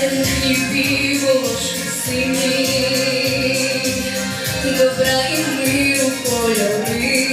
землі півошки сині, добра і миру кольори,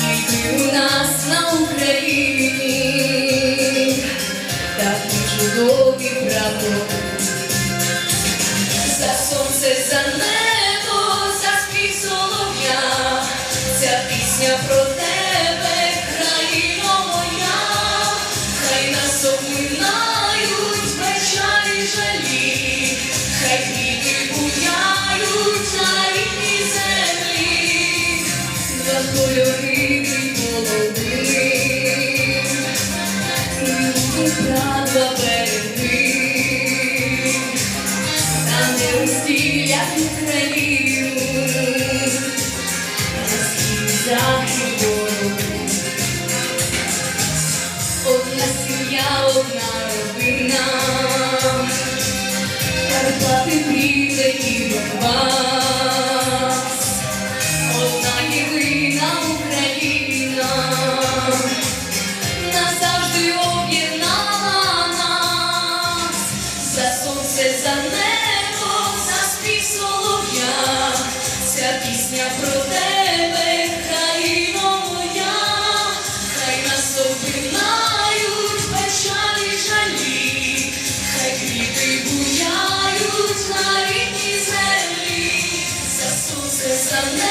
Війни у нас на Україні, такі чудові прапори. За сонце, за небо, за спів солов'я, ця пісня про. ясну країну, за хворобу, одна сім'я, одна родина, Карпати, пліта і баба. Seslenme.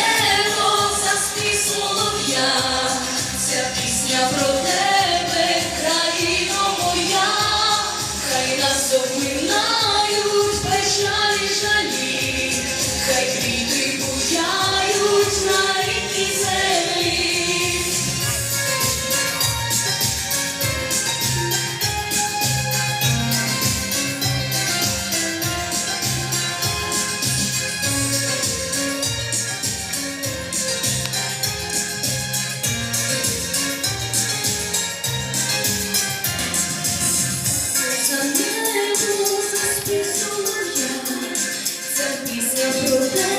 you.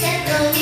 Você prometeu.